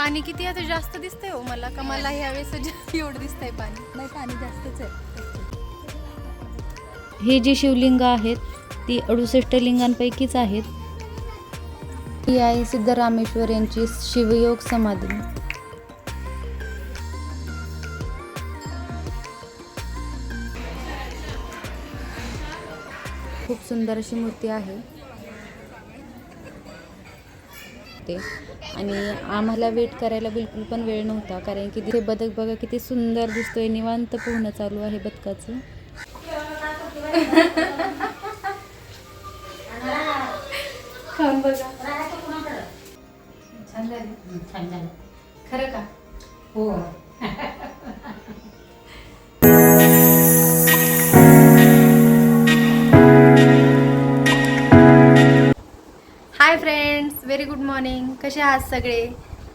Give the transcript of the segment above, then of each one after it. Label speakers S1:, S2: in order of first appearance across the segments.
S1: पाणी किती आता जास्त दिसतंय हो मला का मला ह्यावेळेस जा- एवढं दिसतंय पाणी?
S2: नाही पाणी जास्तच आहे.
S3: ही जी शिवलिंग आहेत ती अडुसष्ट लिंगांपैकीच आहेत. ही आहे सिद्धरामेश्वर यांची शिवयोग समाधी. खूप सुंदर अशी मूर्ती आहे. ते आणि आम्हाला वेट करायला बिलकुल पण वेळ नव्हता कारण की तिथे बदक बघा किती सुंदर दिसतोय निवांत पोहणं चालू आहे बदकाचं.
S1: खाऊन बघा.
S2: छान झाली. छान झालं.
S1: खरं का?
S2: हो.
S1: कसे आहात सगळे?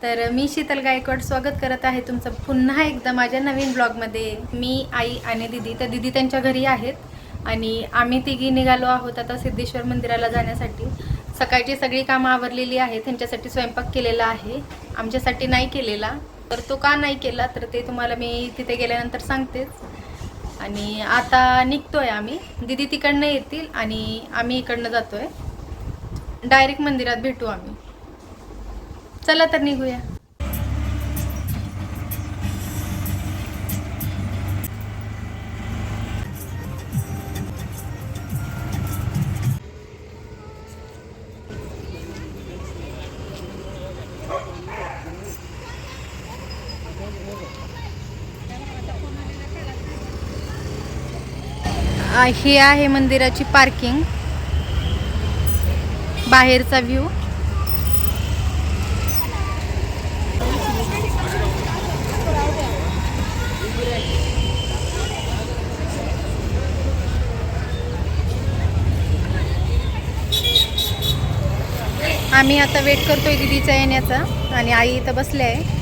S1: तर मी शीतल गायकवाड स्वागत करत आहे तुमचं पुन्हा एकदा माझ्या नवीन ब्लॉगमध्ये. मी आई आणि दिदी तर दिदी त्यांच्या घरी आहेत आणि आम्ही तिघी निघालो आहोत आता सिद्धेश्वर मंदिराला जाण्यासाठी. सकाळची सगळी कामं आवरलेली आहेत त्यांच्यासाठी स्वयंपाक केलेला आहे आमच्यासाठी नाही केलेला. तर तो का नाही केला तर ते तुम्हाला मी तिथे गेल्यानंतर सांगतेच. आणि आता निघतोय आम्ही. दिदी तिकडनं येतील आणि आम्ही इकडनं जातोय. डायरेक्ट मंदिरात भेटू आम्ही. चला तर निघूया. ही आहे मंदिराची पार्किंग. बाहेरचा व्ह्यू. आम्ही आता वेट करतोय दिदीच्या येण्याचा. आणि आई इथं बसले आहे.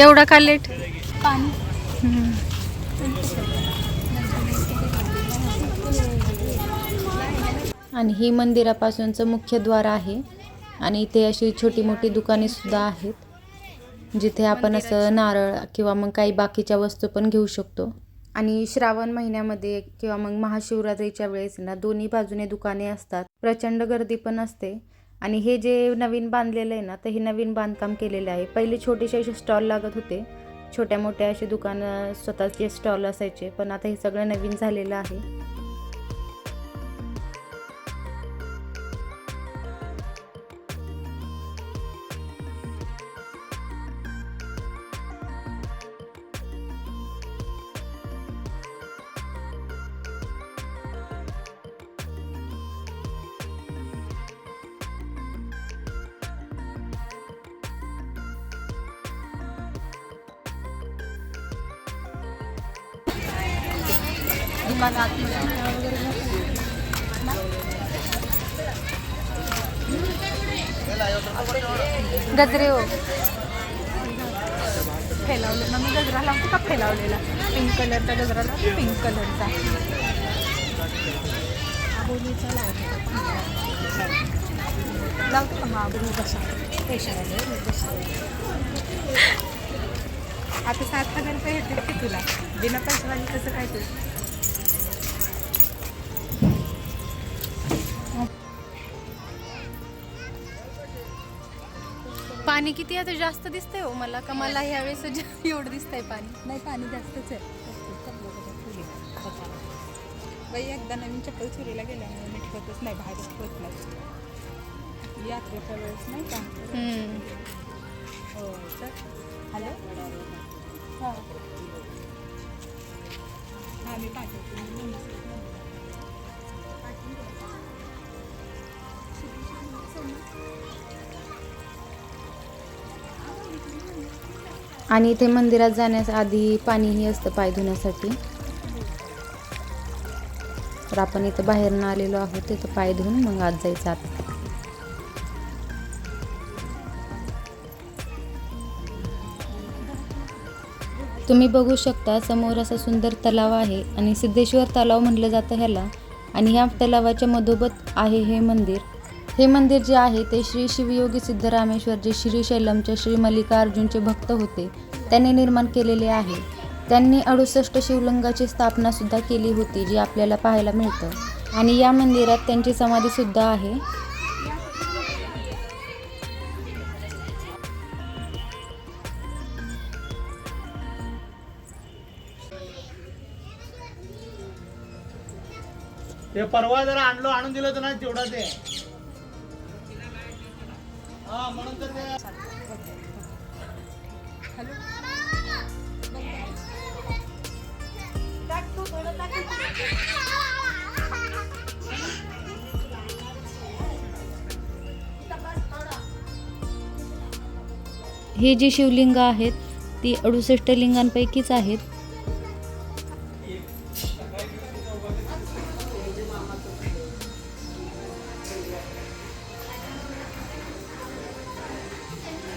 S1: एवढा का लेट.
S3: आणि ही मंदिरापासूनचं मुख्य द्वार आहे. आणि इथे अशी छोटी मोठी दुकाने सुद्धा आहेत. जिथे आपण असं नारळ किंवा मग काही बाकीच्या वस्तू पण घेऊ शकतो. आणि श्रावण महिन्यामध्ये किंवा मग महाशिवरात्रीच्या वेळेस ना दोन्ही बाजूने दुकाने असतात. प्रचंड गर्दी पण असते. आणि हे जे नवीन बांधलेलं आहे ना तर हे नवीन बांधकाम केलेलं आहे. पहिले छोटेसे असे स्टॉल लागत होते. छोट्या मोठ्या असे दुकानं स्वतःचे स्टॉल असायचे. पण आता हे सगळं नवीन झालेलं आहे.
S1: गजरा
S2: लावतो पिंक कलरचा. आबोलीचा लावतो लावतो का मग आबोली कशा? आता सात हजार रुपये येतील की तुला? बिना पैशावाली कसं काय तू?
S1: पाणी किती आता जास्त दिसतंय हो मला का मला ह्यावेळेस एवढं दिसतंय पाणी?
S2: नाही पाणी जास्तच आहे. बाई एकदा नवीन चप्पल चोरीला गेल्यामुळे नीट होतच नाही बाहेरच पोचला यात्रेच्या वेळेस नाही का. हो तर हॅलो? हां. हां मी पाठवते.
S3: आणि इथे मंदिरात जाण्यास आधी पाणीही असतं पाय धुण्यासाठी. तर आपण इथं बाहेरनं आलेलो आहोत तिथं पाय धुवून मग आत जायचं आत. तुम्ही बघू शकता समोर असा सुंदर तलाव आहे आणि सिद्धेश्वर तलाव म्हटलं जातं ह्याला आणि ह्या तलावाच्या मधोबत आहे हे मंदिर. हे मंदिर जे आहे ते श्री शिवयोगी सिद्धरामेश्वर जे श्रीशैलमचे श्री मल्लिकार्जुनचे भक्त होते. त्यांनी निर्माण केलेले आहे. त्यांनी अडुसष्ट शिवलिंगाची स्थापना सुद्धा केली होती जी आपल्याला पाहायला मिळतं. आणि या मंदिरात त्यांची समाधी सुद्धा आहे.
S4: ते परवा जरा आणलो आणून दिलं तर ना तेवढा ते. हा म्हणून तर
S3: ही जी शिवलिंग आहेत ती अडुसष्ट लिंगांपैकीच आहेत.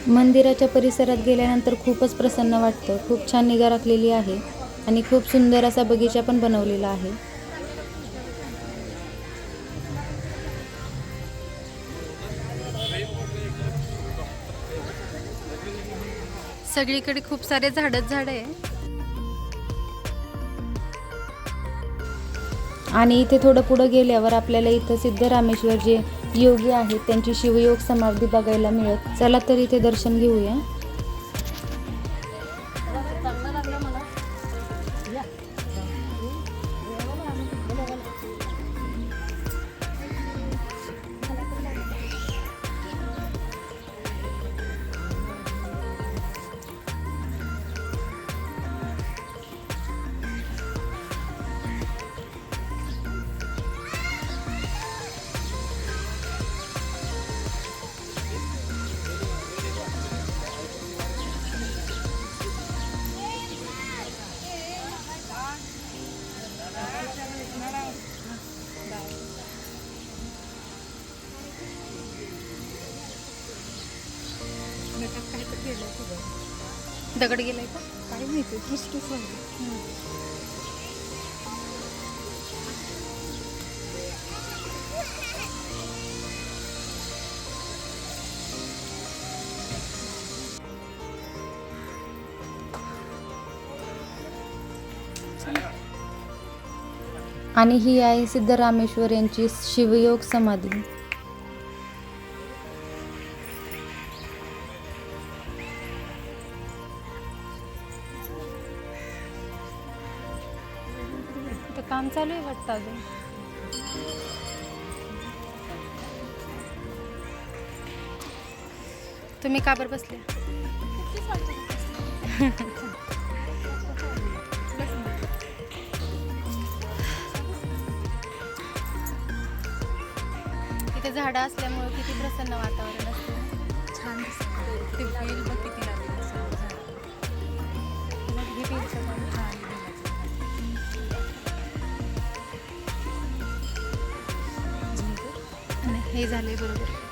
S3: मंदिराच्या परिसरात गेल्यानंतर खूपच प्रसन्न वाटतं. खूप छान निगा राखलेली आहे. आणि खूप सुंदर असा बगीचा पण बनवलेला आहे.
S2: सगळीकडे खूप सारे झाडच झाड आहे.
S3: आणि इथे थोडं पुढं गेल्यावर आपल्याला इथं सिद्धरामेश्वर जे योगी आहेत त्यांची शिवयोग समाधी बघायला मिळत चला तर इथे दर्शन घेऊया.
S2: दगड गेलाय का?
S5: काय माहिती दृष्टीच लागली
S3: आणि ही आहे सिद्धरामेश्वर यांची शिवयोग समाधी.
S2: चालू आहे वाटतं अजून. तुम्ही का बरं बसले? इथे झाडं असल्यामुळे किती प्रसन्न वातावरण.
S5: झुंबर.
S2: झाले बरोबर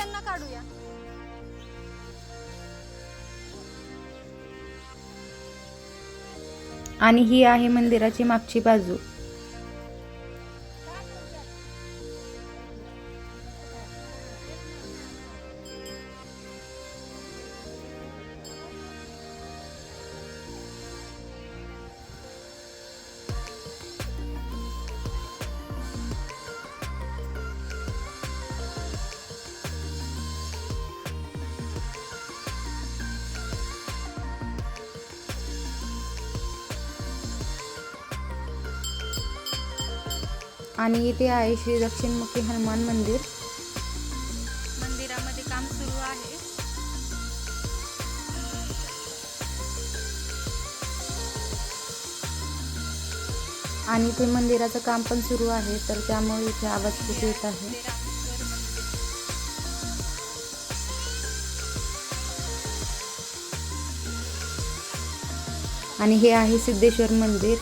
S2: त्यांना काढूया.
S3: आणि ही आहे मंदिराची मागची बाजू. आणि इथे आहे श्री दक्षिणमुखी हनुमान मंदिर.
S1: मंदिरामध्ये काम सुरू आहे.
S3: आणि इथे मंदिराचं काम पण सुरू आहे तर त्यामुळे इथे आवाज खूप येत आहे.
S1: ते
S3: आणि हे आहे सिद्धेश्वर मंदिर.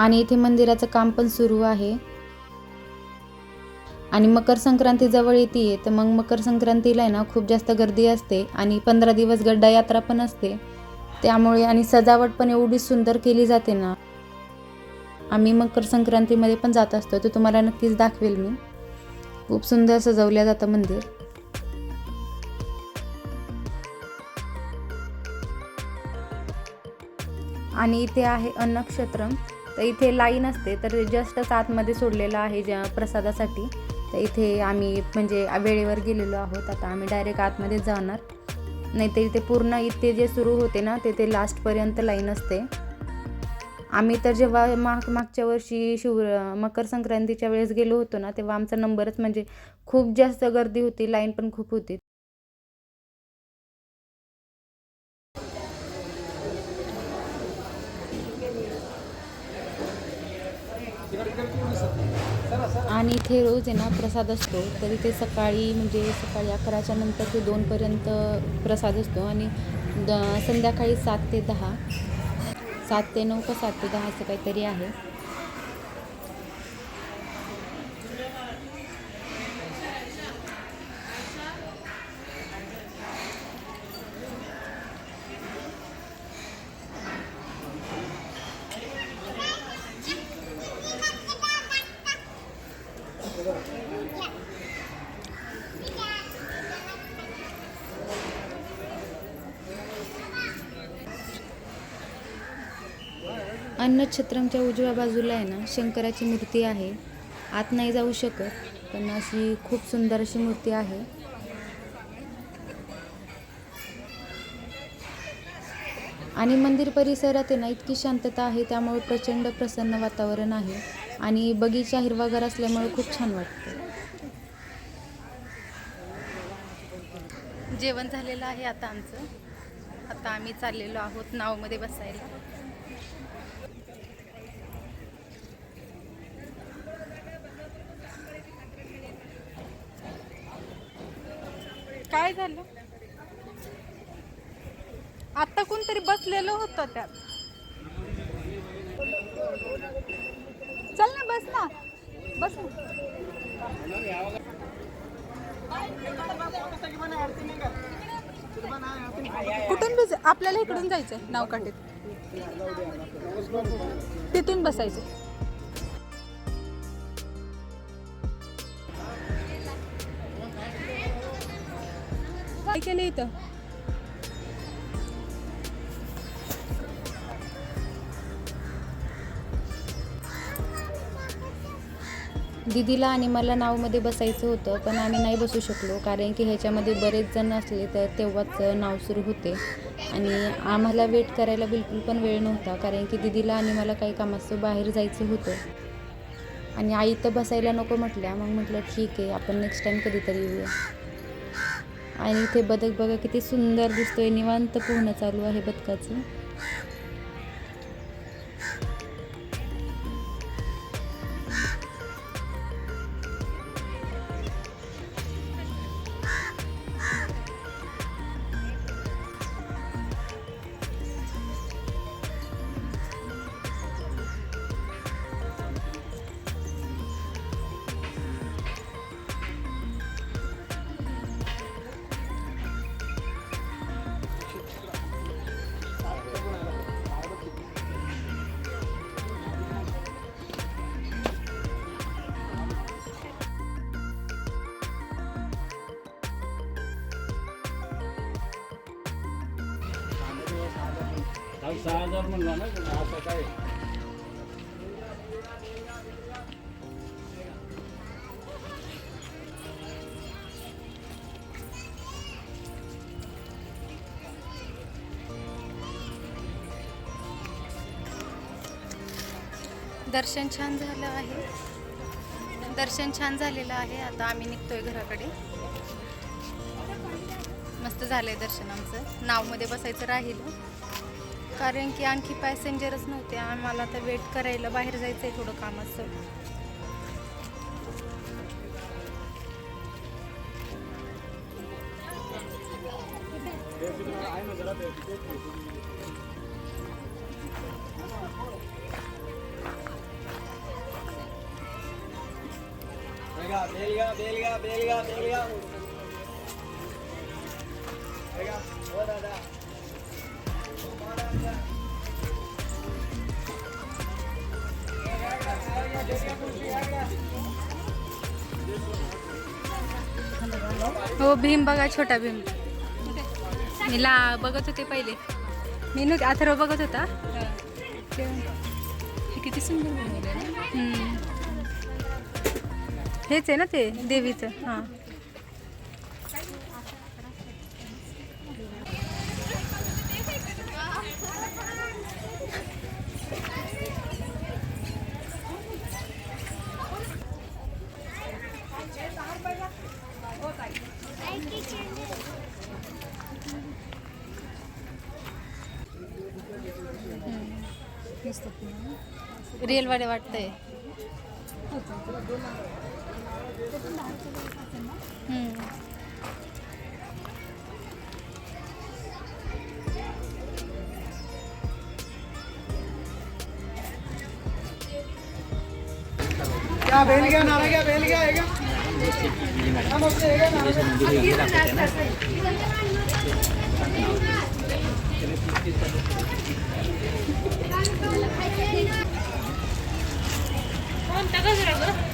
S3: आणि इथे मंदिराचं काम पण सुरू आहे. आणि मकर संक्रांती जवळ येते तर मग मकर संक्रांतीला आहे ना खूप जास्त गर्दी असते आणि पंधरा दिवस गड्डा यात्रा पण असते. त्यामुळे आणि सजावट पण एवढी सुंदर केली जाते ना. आम्ही मकर संक्रांतीमध्ये पण जात असतो ते तुम्हाला नक्कीच दाखवेल मी. खूप सुंदर सजवलं जातं मंदिर. आणि इथे आहे अन्नक्षत्रम तर इथे लाईन असते तर जस्टच आतमध्ये सोडलेलं आहे ज्या प्रसादासाठी. तर इथे आम्ही म्हणजे वेळेवर गेलेलो आहोत. आता आम्ही डायरेक्ट आतमध्ये जाणार. नाही तर इथे पूर्ण इथे जे सुरू होते ना ते ते लास्टपर्यंत लाईन असते. आम्ही तर जेव्हा माग मागच्या वर्षी शिव मकर संक्रांतीच्या वेळेस गेलो होतो ना तेव्हा आमचा नंबरच म्हणजे खूप जास्त गर्दी होती लाईन पण खूप होती. आणि इथे रोज आहे ना प्रसाद असतो. तर इथे सकाळी म्हणजे सकाळी अकराच्या नंतर ते दोनपर्यंत प्रसाद असतो आणि द संध्याकाळी सात ते दहा. सात ते नऊ का सात ते दहा असं काहीतरी आहे. अन्नछत्रमच्या उजव्या बाजूला आहे ना शंकराची मूर्ती आहे. आत नाही जाऊ शकत पण अशी खूप सुंदर अशी मूर्ती आहे. आणि मंदिर परिसरात आहे ना इतकी शांतता आहे त्यामुळे प्रचंड प्रसन्न वातावरण आहे. आणि बगीचा हिरवागार असल्यामुळे खूप छान वाटतं.
S1: जेवण झालेलं आहे आता आमचं. आता आम्ही चाललेलो आहोत नावमध्ये बसायला.
S2: काय झालं? आता कोणतरी बसलेलं होतं त्यात. चल ना बस ना. बस ना. कुठून बस आपल्याला इकडून जायचंय नावकाठीत. तिथून बसायचं काय केलं इथं?
S3: दिदीला आणि मला नावमध्ये बसायचं होतं पण आम्ही नाही बसू शकलो कारण की ह्याच्यामध्ये बरेच जण असले तर तेव्हाच नाव सुरू होते. आणि आम्हाला वेट करायला बिलकुल पण वेळ नव्हता कारण की दिदीला आणि मला काही कामाचं बाहेर जायचं होतं. आणि आई तर बसायला नको म्हटल्या मग म्हटलं ठीक आहे आपण नेक्स्ट टाईम कधीतरी येऊया. आणि इथे बदक बघा किती सुंदर दिसतोय. निवांत पोहणं चालू आहे बदकाचं.
S6: हजार म्हणला ना आता काय?
S3: दर्शन छान झालं आहे. दर्शन छान झालेलं आहे. आता आम्ही निघतोय घराकडे. मस्त झालंय दर्शन आमचं. नावमध्ये बसायचं राहिलं. कारण की आणखी पॅसेंजरच नव्हते. आम्हाला तर वेट करायला बाहेर जायचं आहे थोडं कामाचं. हो भीम बघा छोटा भीम. मी ला बघत होते पहिले. मी नव्हते अथर्व बघत होता.
S7: किती सुंदर ना.
S3: हेच आहे ना ते देवीचं हां. रिअलवाले वाटतंय हम्म.
S4: क्या बेल गया नारा क्या बेल गया है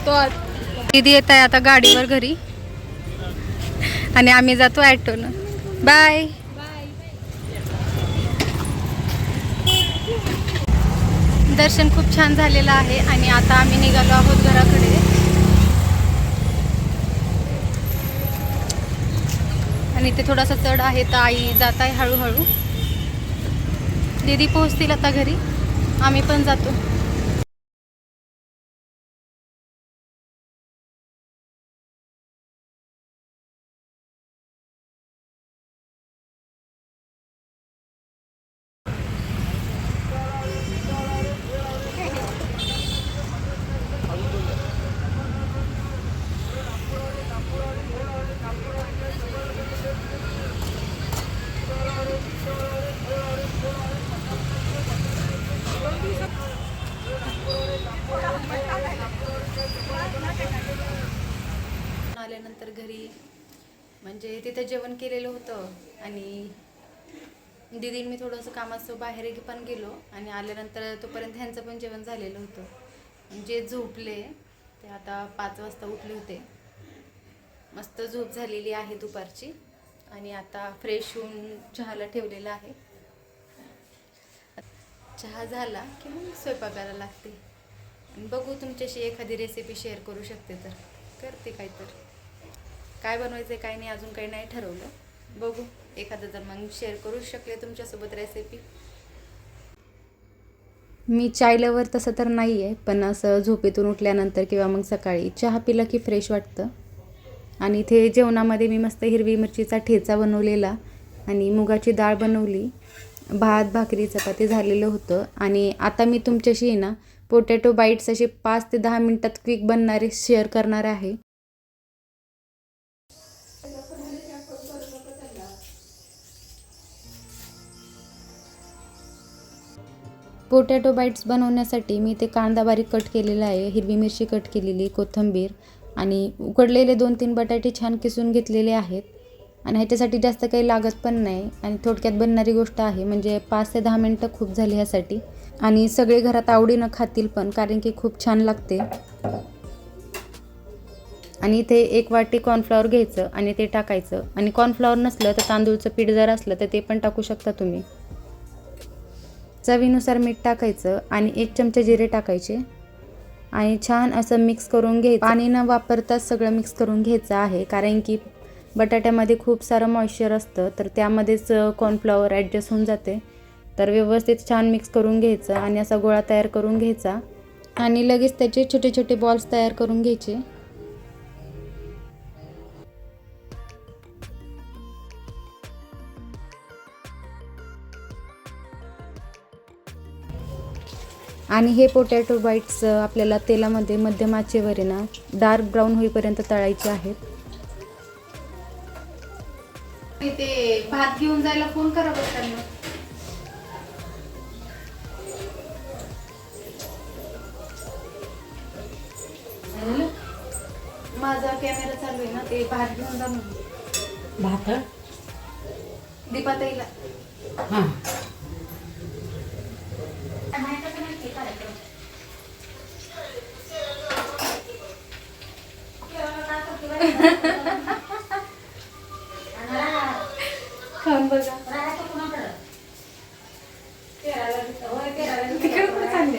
S3: तो दीदी येत आहे आता गाडीवर घरी. आणि आम्ही जातो ॲटोनं. बाय. दर्शन खूप छान झालेलं आहे आणि आता आम्ही निघालो आहोत घराकडे. आणि इथे थोडासा चढ आहे तर आई जात आहे हळूहळू. दीदी पोहोचतील आता घरी. आम्ही पण जातो. जेवण केलेलं होतं. आणि दिदीन मी थोडंसं कामाचं बाहेर पण गेलो आणि आल्यानंतर तोपर्यंत ह्यांचं पण जेवण झालेलं होतं. जे झोपले ते आता पाच वाजता उठले होते. मस्त झोप झालेली आहे दुपारची. आणि आता फ्रेश होऊन चहाला ठेवलेला आहे. चहा झाला की मग स्वयंपाकाला लागते. बघू तुमच्याशी एखादी रेसिपी शेअर करू शकते तर. करते काय तर काय बनवायचं आहे काय नाही अजून काही नाही ठरवलं. बघू एखादं जर मग शेअर करू शकले तुमच्यासोबत रेसिपी
S2: मी चाय लवर तसं तर नाही आहे पण असं झोपेतून उठल्यानंतर किंवा मग सकाळी चहा पिला की फ्रेश वाटतं. आणि इथे जेवणामध्ये मी मस्त हिरवी मिरचीचा ठेचा बनवलेला आणि मुगाची डाळ बनवली. भात भाकरी चपाती झालेलं होतं. आणि आता मी तुमच्याशी ना पोटॅटो बाईट्स असे पाच ते दहा मिनटात क्विक बनणारे शेअर करणार आहे. पोटॅटो बाईट्स बनवण्यासाठी मी ते कांदा बारीक कट केलेला आहे हिरवी मिरची कट केलेली कोथिंबीर आणि उकडलेले दोन तीन बटाटे छान किसून घेतलेले आहेत. आणि ह्याच्यासाठी जास्त काही लागत पण नाही आणि थोडक्यात बनणारी गोष्ट आहे म्हणजे पाच ते दहा मिनटं खूप झाली ह्यासाठी. आणि सगळे घरात आवडीनं खातील पण कारण की खूप छान लागते. आणि इथे एक वाटी कॉर्नफ्लॉवर घ्यायचं आणि ते टाकायचं. आणि कॉर्नफ्लॉवर नसलं तर तांदूळचं पीठ जर असलं तर ते पण टाकू शकता तुम्ही.
S3: चवीनुसार मीठ टाकायचं आणि एक चमचा जिरे टाकायचे. आणि छान असं मिक्स करून घ्यायचं. पाणी न वापरताच सगळं मिक्स करून घ्यायचं आहे कारण की बटाट्यामध्ये खूप सारं मॉइश्चर असतं तर त्यामध्येच कॉर्नफ्लॉवर ॲडजस्ट होऊन जाते. तर व्यवस्थित छान मिक्स करून घ्यायचं आणि असा गोळा तयार करून घ्यायचा. आणि लगेच त्याचे छोटे छोटे बॉल्स तयार करून घ्यायचे. आणि हे पोटॅटो बाईट्स आपल्याला तेलामध्ये मध्यम आचेवर ना डार्क ब्राऊन होईपर्यंत तळायचे आहेत.
S1: ते भात घेऊन जायला फोन करा बरं त्यांना. माझा कॅमेरा चालू आहे ना ते भात घेऊन जा म्हणून.
S8: भात?
S1: दीपाताईला.
S8: हां.
S1: खाऊन बघा. तिकडे कुठे चालले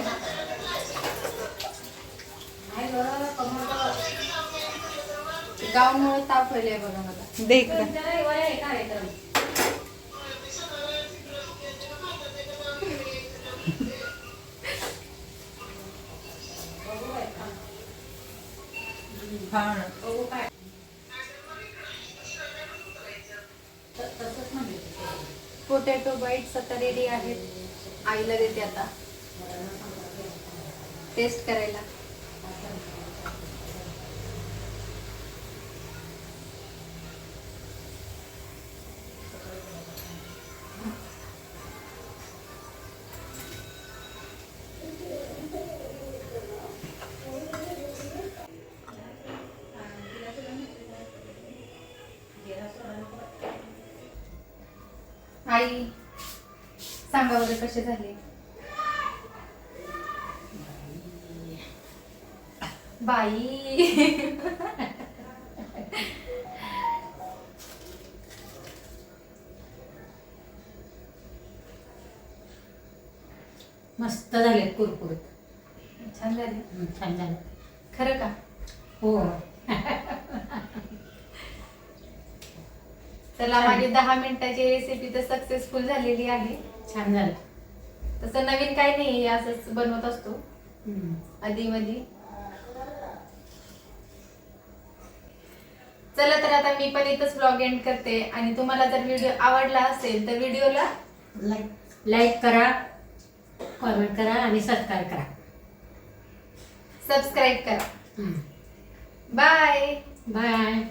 S1: गावमुळे ताप व्हायलाय बघा मला.
S2: दे इकडं.
S1: टेस्ट करायला. आई सांगा बरं कसे झाले?
S8: मस्त झाले कुरकुरीत.
S1: छान झाले.
S8: छान झालं
S1: खरं का?
S8: हो.
S1: चला माझी दहा मिनिटाची रेसिपी तर सक्सेसफुल झालेली आहे.
S8: छान झालं.
S1: तसं नवीन काही नाही असंच बनवत असतो. आधी मधी चला तर आता मी पण इथंच ब्लॉग एंड करते. आणि तुम्हाला जर व्हिडिओ आवडला असेल तर व्हिडिओला
S8: लाईक लाईक करा कॉमेंट करा आणि सबस्क्राईब करा.
S1: सबस्क्राईब करा. Bye
S8: bye